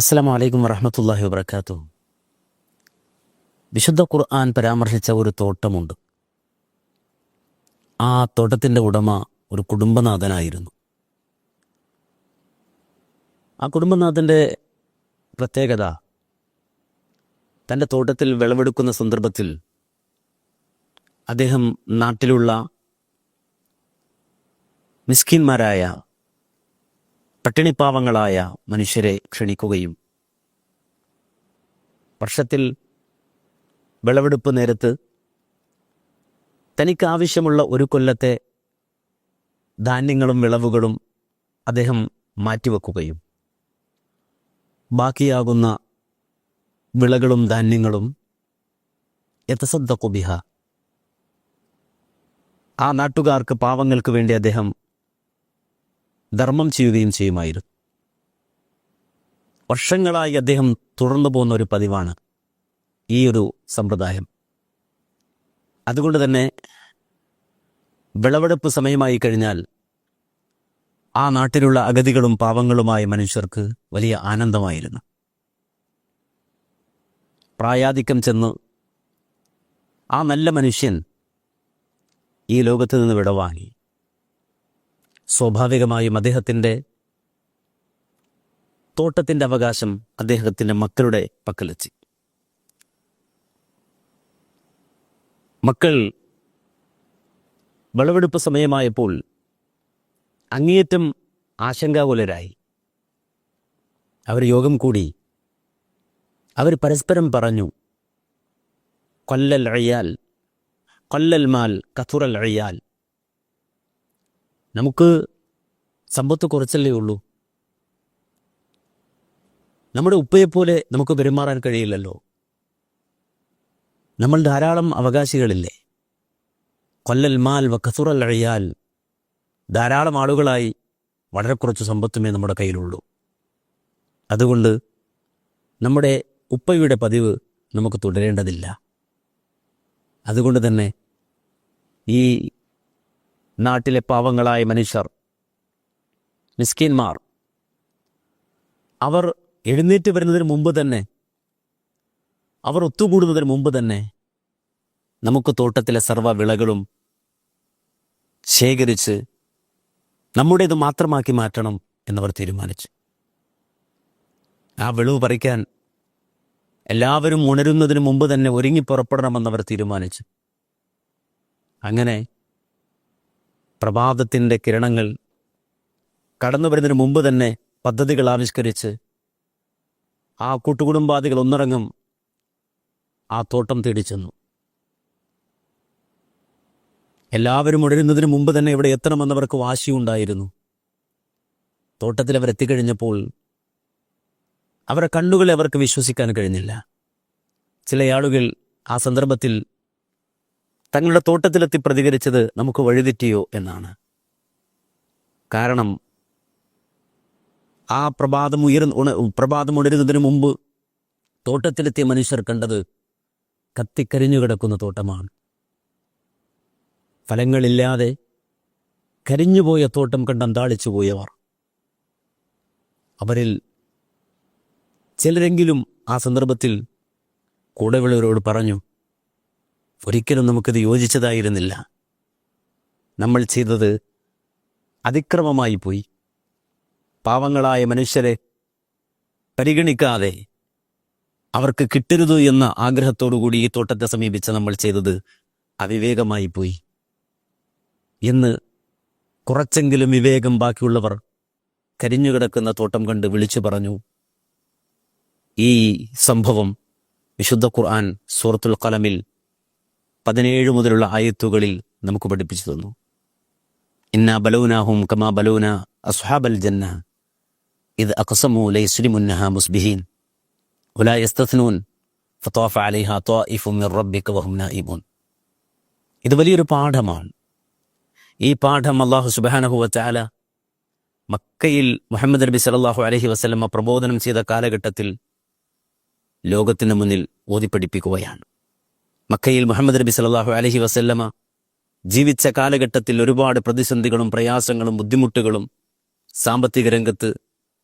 അസ്സലാമു വലൈക്കും വറഹമത്തല്ലാഹി വബർക്കാത്തു വിശുദ്ധ ഖുർആൻ പരാമർശിച്ച ഒരു തോട്ടമുണ്ട്. ആ തോട്ടത്തിന്റെ ഉടമ ഒരു കുടുംബനാഥനായിരുന്നു. ആ കുടുംബനാഥന്റെ പ്രത്യേകത തന്റെ തോട്ടത്തിൽ വിളവെടുക്കുന്ന സന്ദർഭത്തിൽ അദ്ദേഹം നാട്ടിലുള്ള മിസ്കിന്മാരായ പട്ടിണിപ്പാവങ്ങളായ മനുഷ്യരെ ക്ഷണിക്കുകയും വർഷത്തിൽ വിളവെടുപ്പ് നേരത്ത് തനിക്ക് ആവശ്യമുള്ള ഒരു കൊല്ലത്തെ ധാന്യങ്ങളും വിളവുകളും അദ്ദേഹം മാറ്റിവെക്കുകയും ബാക്കിയാകുന്ന വിളകളും ധാന്യങ്ങളും യഥസദ്ദക്കുബിഹ ആ നാട്ടുകാർക്ക് പാവങ്ങൾക്ക് വേണ്ടി അദ്ദേഹം ധർമ്മം ചെയ്യുകയും ചെയ്യുമായിരുന്നു. വർഷങ്ങളായി അദ്ദേഹം തുടർന്നു പോകുന്ന ഒരു പതിവാണ് ഈ ഒരു സമ്പ്രദായം. അതുകൊണ്ട് തന്നെ വിളവെടുപ്പ് സമയമായി കഴിഞ്ഞാൽ ആ നാട്ടിലുള്ള അഗതികളും പാവങ്ങളുമായ മനുഷ്യർക്ക് വലിയ ആനന്ദമായിരുന്നു. പ്രായാധിക്യം ചെന്ന് ആ നല്ല മനുഷ്യൻ ഈ ലോകത്ത് നിന്ന് വിടവാങ്ങി. സ്വാഭാവികമായും അദ്ദേഹത്തിന്റെ തോട്ടത്തിന്റെ അവകാശം അദ്ദേഹത്തിന്റെ മക്കളുടെ പക്കലെത്തി. മക്കൾ വിളവെടുപ്പ് സമയമായപ്പോൾ അങ്ങേയറ്റം ആശങ്കാകുലരായി. അവർ യോഗം കൂടി. അവർ പരസ്പരം പറഞ്ഞു കൊല്ലൽ അഴിയാൽ കൊല്ലൽ മാൽ കഥുറൽ അഴിയാൽ നമുക്ക് സമ്പത്ത് കുറച്ചല്ലേ ഉള്ളൂ? നമ്മുടെ ഉപ്പയെപ്പോലെ നമുക്ക് പെരുമാറാൻ കഴിയില്ലല്ലോ. നമ്മൾ ധാരാളം അവകാശികളില്ലേ? കൊല്ലൽ മാൽ വക്കസുറൽ അഴിയാൽ ധാരാളം ആളുകളായി വളരെ കുറച്ച് സമ്പത്തുമേ നമ്മുടെ കയ്യിലുള്ളൂ. അതുകൊണ്ട് നമ്മുടെ ഉപ്പയുടെ പതിവ് നമുക്ക് തുടരേണ്ടതില്ല. അതുകൊണ്ട് തന്നെ ഈ നാട്ടിലെ പാവങ്ങളായ മനുഷ്യർ മിസ്കിന്മാർ അവർ എഴുന്നേറ്റ് വരുന്നതിന് മുമ്പ് തന്നെ അവർ ഒത്തുകൂടുന്നതിന് മുമ്പ് തന്നെ നമുക്ക് തോട്ടത്തിലെ സർവ വിളകളും ശേഖരിച്ച് നമ്മുടേത് മാത്രമാക്കി മാറ്റണം എന്നവർ തീരുമാനിച്ചു. ആ വിളവ് പറിക്കാൻ എല്ലാവരും ഉണരുന്നതിന് മുമ്പ് തന്നെ ഒരുങ്ങി പുറപ്പെടണമെന്നവർ തീരുമാനിച്ചു. അങ്ങനെ പ്രഭാതത്തിന്റെ കിരണങ്ങൾ കടന്നു വരുന്നതിന് മുമ്പ് തന്നെ പദ്ധതികൾ ആവിഷ്കരിച്ച് ആ കൂട്ടുകുടുംബാദികൾ ഒന്നിറങ്ങും ആ തോട്ടം തേടി ചെന്നു. എല്ലാവരും ഉണരുന്നതിന് മുമ്പ് തന്നെ ഇവിടെ എത്തണമെന്നവർക്ക് വാശിയുണ്ടായിരുന്നു തോട്ടത്തിൽ അവർ എത്തിക്കഴിഞ്ഞപ്പോൾ അവരുടെ കണ്ണുകളെ അവർക്ക് വിശ്വസിക്കാൻ കഴിഞ്ഞില്ല. ചില ആളുകൾ ആ സന്ദർഭത്തിൽ തങ്ങളുടെ തോട്ടത്തിലെത്തി പ്രതികരിച്ചത് നമുക്ക് വഴിതെറ്റിയോ എന്നാണ്. കാരണം ആ പ്രഭാതം ഉയർന്ന് ഉണ പ്രഭാതം ഉണരുന്നതിന് മുമ്പ് തോട്ടത്തിലെത്തിയ മനുഷ്യർ കണ്ടത് കത്തിക്കരിഞ്ഞു കിടക്കുന്ന തോട്ടമാണ്. ഫലങ്ങളില്ലാതെ കരിഞ്ഞുപോയ തോട്ടം കണ്ട് അന്താളിച്ചു പോയവർ അവരിൽ ചിലരെങ്കിലും ആ സന്ദർഭത്തിൽ കൂടെയുള്ളവരോട് പറഞ്ഞു ഒരിക്കലും നമുക്കിത് യോജിച്ചതായിരുന്നില്ല. നമ്മൾ ചെയ്തത് അതിക്രമമായി പോയി. പാവങ്ങളായ മനുഷ്യരെ പരിഗണിക്കാതെ അവർക്ക് കിട്ടരുത് എന്ന ആഗ്രഹത്തോടുകൂടി ഈ തോട്ടത്തെ സമീപിച്ച നമ്മൾ ചെയ്തത് അവിവേകമായി പോയി. എന്ന് കുറച്ചെങ്കിലും വിവേകം ബാക്കിയുള്ളവർ കരിഞ്ഞുകിടക്കുന്ന തോട്ടം കണ്ട് വിളിച്ചു പറഞ്ഞു ഈ സംഭവം വിശുദ്ധ ഖുർആൻ സൂറത്തുൽ കലമിൽ പതിനേഴ് മുതലുള്ള ആയത്തുകളിൽ നമുക്ക് പഠിപ്പിച്ചു തന്നു. ഇന്ന ബലൂനാഹും കമാ ബലൂന അസ്ഹാബൽ ജന്ന ഇത് അക്സമു ലൈസ്ലി മുന്നഹ മുസ്ബിഹീൻ. ഉലാ യസ്തസ്നൂൻ അലിഹ തോ ഇഫും വഹും ഇത് വലിയൊരു പാഠമാണ്. ഈ പാഠം അള്ളാഹു സുബാനഹുവച്ചാല മക്കയിൽ മുഹമ്മദ് നബി സലാഹു അലഹി വസ്ലമ പ്രബോധനം ചെയ്ത കാലഘട്ടത്തിൽ ലോകത്തിന് മുന്നിൽ ഓതിപ്പഠിപ്പിക്കുകയാണ്. മക്കയിൽ മുഹമ്മദ് നബി സലാഹു അലഹി വസല്ലമ ജീവിച്ച കാലഘട്ടത്തിൽ ഒരുപാട് പ്രതിസന്ധികളും പ്രയാസങ്ങളും ബുദ്ധിമുട്ടുകളും സാമ്പത്തിക രംഗത്ത്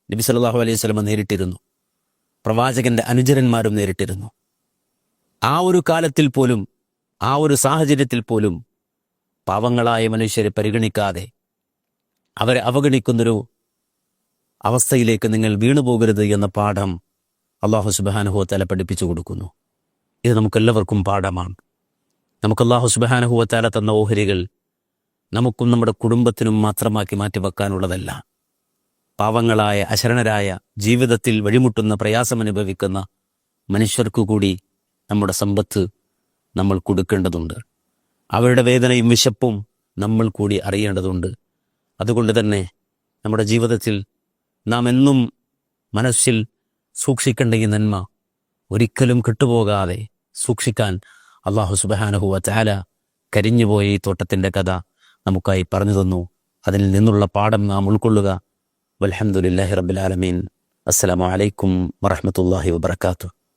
നബി സല്ലാഹു അലൈഹി സ്വലമ നേരിട്ടിരുന്നു. പ്രവാചകന്റെ അനുചരന്മാരും നേരിട്ടിരുന്നു. ആ ഒരു കാലത്തിൽ പോലും ആ ഒരു സാഹചര്യത്തിൽ പോലും പാവങ്ങളായ മനുഷ്യരെ പരിഗണിക്കാതെ അവരെ അവഗണിക്കുന്നൊരു അവസ്ഥയിലേക്ക് നിങ്ങൾ വീണുപോകരുത് എന്ന പാഠം അള്ളാഹു സുബാനുഹോ തല പഠിപ്പിച്ചു കൊടുക്കുന്നു. ഇത് നമുക്കെല്ലാവർക്കും പാഠമാണ്. നമുക്ക് അള്ളാഹു സുബാനഹുവത്താല തന്ന ഓഹരികൾ നമുക്കും നമ്മുടെ കുടുംബത്തിനും മാത്രമാക്കി മാറ്റിവെക്കാനുള്ളതല്ല. പാവങ്ങളായ അശരണരായ ജീവിതത്തിൽ വഴിമുട്ടുന്ന പ്രയാസമനുഭവിക്കുന്ന മനുഷ്യർക്കു കൂടി നമ്മുടെ സമ്പത്ത് നമ്മൾ കൊടുക്കേണ്ടതുണ്ട്. അവരുടെ വേദനയും വിശപ്പും നമ്മൾ കൂടി അറിയേണ്ടതുണ്ട്. അതുകൊണ്ട് തന്നെ നമ്മുടെ ജീവിതത്തിൽ നാം എന്നും മനസ്സിൽ സൂക്ഷിക്കേണ്ട ഈ നന്മ ഒരിക്കലും കിട്ടുപോകാതെ സൂക്ഷിക്കാൻ അള്ളാഹു സുബാനഹുവ ചാല കരിഞ്ഞുപോയ ഈ തോട്ടത്തിന്റെ കഥ നമുക്കായി പറഞ്ഞു തന്നു. അതിൽ നിന്നുള്ള പാഠം നാം ഉൾക്കൊള്ളുക. വലഹമുല്ലാഹി റബുലാലമീൻ അസ്സലാമു അലൈക്കും വറഹമത്തല്ലാഹി വബർക്കാത്തു